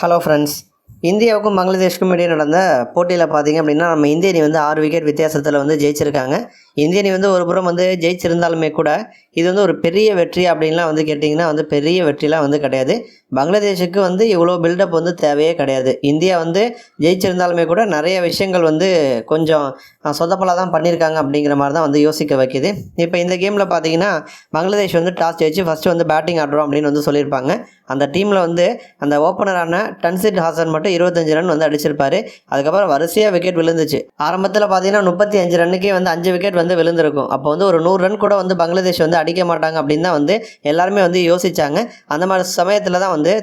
Hello friends இந்தியாவுக்கும் பங்களாதேஷ்க்கும் இடையே நடந்த போட்டியில் பார்த்தீங்க அப்படின்னா நம்ம இந்திய அணி வந்து ஆறு விக்கெட் வித்தியாசத்தில் வந்து ஜெயிச்சிருக்காங்க. இந்திய அணி வந்து ஒரு புறம் வந்து ஜெயிச்சிருந்தாலுமே கூட இது வந்து ஒரு பெரிய வெற்றி அப்படின்லாம் வந்து கேட்டிங்கன்னா வந்து பெரிய வெற்றிலாம் வந்து கிடையாது. பங்களாதேஷுக்கு வந்து இவ்வளோ பில்டப் வந்து தேவையே கிடையாது. இந்தியா வந்து ஜெயிச்சிருந்தாலுமே கூட நிறைய விஷயங்கள் வந்து கொஞ்சம் சொதப்பலாக தான் பண்ணியிருக்காங்க அப்படிங்கிற மாதிரி தான் வந்து யோசிக்க வைக்கிது. இப்போ இந்த கேமில் பார்த்தீங்கன்னா பங்களாதேஷ் வந்து டாஸ் ஜெயிச்சு ஃபஸ்ட்டு வந்து பேட்டிங் ஆடுறோம் அப்படின்னு வந்து சொல்லியிருப்பாங்க. அந்த டீமில் வந்து அந்த ஓப்பனரான டன்சிட் ஹாசன் மட்டும் இருபத்தஞ்சு ரன் வந்து அடிச்சிருப்பாரு. அதுக்கப்புறம் வரிசையாக விக்கெட் விழுந்துச்சு. ஆரம்பத்தில் பார்த்தீங்கன்னா முப்பத்தி அஞ்சு ரன்னுக்கே வந்து அஞ்சு விக்கெட் வந்து விழுந்திருக்கும். அப்போ வந்து ஒரு நூறு ரன் கூட வந்து பங்களாதேஷ் வந்து அடிக்க மாட்டாங்க அப்படின்னு தான் வந்து எல்லாருமே வந்து யோசிச்சாங்க. அந்த மாதிரி சமயத்தில் தான் வந்து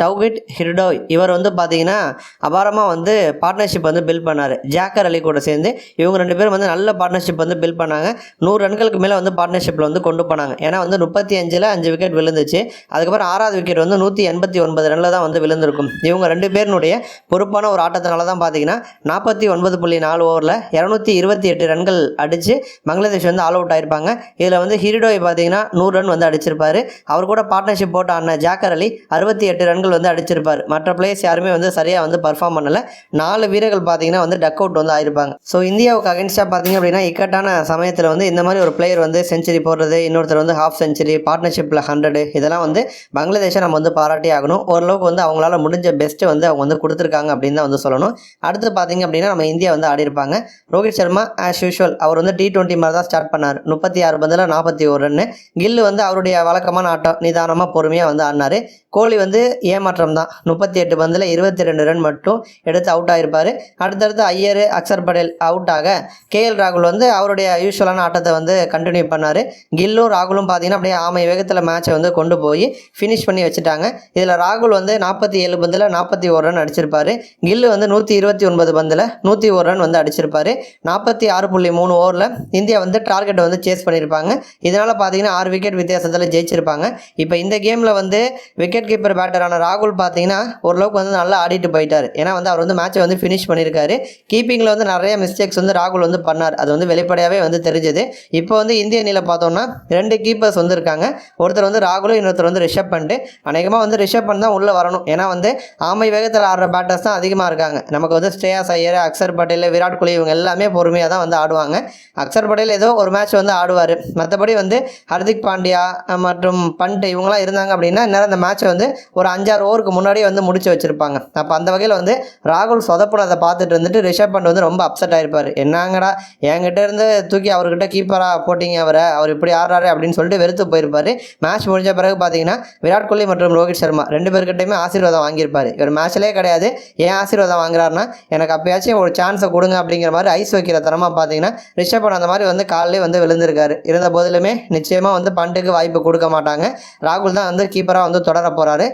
டவுகிட் ஹிர்டோ இவர் வந்து பார்த்தீங்கன்னா அபாரமாக வந்து பார்ட்னர்ஷிப் வந்து பில்ட் பண்ணார். ஜாக்கர் அலி கூட சேர்ந்து இவங்க ரெண்டு பேரும் வந்து நல்ல பார்ட்னர்ஷிப் வந்து பில்ட் பண்ணாங்க. நூறு ரன்களுக்கு மேலே வந்து பார்ட்னர்ஷிப்பில் வந்து கொண்டு போனாங்க. ஏன்னா வந்து முப்பத்தி அஞ்சில் அஞ்சு விக்கெட் விழுந்துச்சு. அதுக்கப்புறம் ஆறாவது விக்கெட் வந்து நூற்றி எண்பத்தி ஒன்பது ரனில் தான் வந்து விழுந்திருக்கும். இவங்க ரெண்டு பேருனுடைய பொறுப்பான ஒரு ஆட்டத்தினால தான் பார்த்தீங்கன்னா நாற்பத்தி ஒன்பது புள்ளி நாலு ஓவரில் இரநூத்தி இருபத்தி எட்டு ரன்கள் அடித்து பங்களாதேஷ் வந்து ஆல் அவுட் ஆயிருப்பாங்க. இதில் வந்து ஹிரிடோய் பார்த்தீங்கன்னா நூறு ரன் வந்து அடிச்சிருப்பாரு. அவர் கூட பார்ட்னர்ஷிப் போட்ட ஆன ஜாக்கர் அலி அறுபத்தி எட்டு ரன்கள் வந்து அடிச்சிருப்பார். மற்ற பிளேயர்ஸ் யாருமே வந்து சரியாக வந்து பர்ஃபார்ம் பண்ணல. நாலு வீரர்கள் பார்த்தீங்கன்னா வந்து டக் அவுட் வந்து ஆயிருப்பாங்க. ஸோ இந்தியாவுக்கு அகென்ஸ்டாக பார்த்தீங்க அப்படின்னா இக்கட்டான சமயத்தில் வந்து இந்த மாதிரி ஒரு பிளேயர் வந்து செஞ்சுரி போடுறது இன்னொருத்தர் வந்து ஹாஃப் செஞ்சுரி பார்ட்னர்ஷிப்பில் ஹண்ட்ரடு இதெல்லாம் வந்து பங்களாதேஷை நம்ம வந்து பாராட்டி ஆகணும். ஓரளவுக்கு வந்து அவங்களால முடிஞ்ச பெஸ்ட்டு வந்து அவங்க வந்து கொடுத்துருக்காங்க அப்படின்னு தான் வந்து சொல்லணும். அடுத்து பார்த்தீங்க அப்படின்னா நம்ம இந்தியா வந்து ஆடி இருப்பாங்க. ரோஹித் சர்மா ஆஸ் யூஷுவல் அவர் வந்து டி டுவெண்ட்டி மாதிரி தான் ஸ்டார்ட் பண்ணார். முப்பத்தி ஆறு பந்தில் நாற்பத்தி ஒரு ரன்னு கில்லு வந்து அவருடைய வழக்கமான ஆட்டம் நிதானமாக பொறுமையாக வந்து ஆடினார். கோலி வந்து ஏமாற்றம் தான் முப்பத்தி எட்டு பந்தில் இருபத்தி ரெண்டு ரன் மட்டும் எடுத்து அவுட் ஆகிருப்பார் அடுத்தடுத்து ஐயர் அக்சர் படேல் அவுட் ஆக கேஎல் ராகுல் வந்து அவருடைய யூஸ்வலான ஆட்டத்தை வந்து கண்டினியூ பண்ணார். கில்லும் ராகுலும் பார்த்தீங்கன்னா அப்படியே ஆமை வேகத்தில் மேட்சை வந்து கொண்டு போய் ஃபினிஷ் பண்ணி வச்சுட்டாங்க. இதில் ராகுல் வந்து நாற்பத்தி ஏழு பந்தில் நாற்பத்தி ஒரு ரன் அடிச்சிருப்பார். கில்லு வந்து நூற்றி இருபத்தி ஒன்பது பந்தில் நூற்றி ஒரு ரன் வந்து அடிச்சிருப்பார். நாற்பத்தி ஆறு புள்ளி மூணு ஓவரில் இந்தியா வந்து டார்கெட்டை வந்து சேஸ் பண்ணியிருப்பாங்க இதனால் பார்த்தீங்கன்னா ஆறு விக்கெட் வித்தியாசத்தில் ஜெயிச்சிருப்பாங்க. இப்போ இந்த கேமில் வந்து விக்கெட் கீப்பர் பேட்டரான ராகுல் பார்த்தீங்கன்னா ஓரளவுக்கு வந்து நல்லா ஆடிட்டு போயிட்டார். ஏன்னா வந்து அவர் வந்து மேட்சை வந்து ஃபினிஷ் பண்ணியிருக்காரு. கீப்பிங்கில் வந்து நிறைய மிஸ்டேக்ஸ் வந்து ராகுல் வந்து பண்ணார். அது வந்து வெளிப்படையாகவே வந்து தெரிஞ்சது. இப்போ வந்து இந்திய அணியில் பார்த்தோம்னா ரெண்டு கீப்பர்ஸ் வந்து இருக்காங்க. ஒருத்தர் வந்து ராகுலும் இன்னொருத்தர் வந்து ரிஷப் பண்ணிட்டு அநேகமாக வந்து ரிஷப் பண்ணி தான் உள்ளே வரணும். ஏன்னா வந்து ஆமை வேகத்தில் ஆடுற பேட்டர்ஸ் தான் அதிகமாக இருக்காங்க. நமக்கு வந்து ஸ்ரேயாஸ் ஐயர் அக்சர் பட்டேல் விராட் கோலி இவங்க எல்லாமே பொறுமையாக தான் வந்து ஆடுவாங்க. அக்சர் பட்டேல் ஏதோ ஒரு மேட்ச் வந்து ஆடுவார். மற்றபடி வந்து ஹர்திக் பாண்டியா மற்றும் பண்ட் இவங்களாம் இருந்தாங்க அப்படின்னா இந்நேரம் அந்த மேட்ச்சை வந்து ஒரு அஞ்சாறு ஓவருக்கு முன்னாடியே வந்து முடிச்சு வச்சிருப்பாங்க. அப்போ அந்த வகையில் வந்து ராகுல் சொதப்புனதை பார்த்துட்டு இருந்துட்டு ரிஷப் பண்ட் வந்து ரொம்ப அப்செட் ஆயிருப்பார். என்னங்கடா என்கிட்ட இருந்து தூக்கி அவர்கிட்ட கீப்பராக போட்டிங்க அவரை? அவர் இப்படி ஆடுறாரு அப்படின்னு சொல்லிட்டு வெறுத்து போயிருப்பார். மேட்ச் முடிஞ்ச பிறகு பார்த்தீங்கன்னா விராட் கோலி மற்றும் ரோஹித் சர்மா ரெண்டு பேர்கிட்டையுமே ஆசீர்வாதம் வாங்கியிருப்பார். இவர் மேட்ச்லேயே கிடையாது. ஏன் ஆசீர்வாதம் வாங்குறாருன்னா எனக்கு அப்பயாச்சும் ஒரு சான்ஸை கொடுங்க அப்படிங்கிற மாதிரி ஐஸ் வைக்கிற தரமாக பார்த்தீங்கன்னா ரிஷப் பண்ட் அந்த மாதிரி வந்து காலிலே வந்து விழுந்திருக்காரு. இருந்த போதிலுமே நிச்சயமாக வந்து பண்டுக்கு வாய்ப்பு கொடுக்க மாட்டாங்க. ராகுல் தான் வந்து கீப்பராக வந்து தொடர போகிறாரு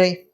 நன்றி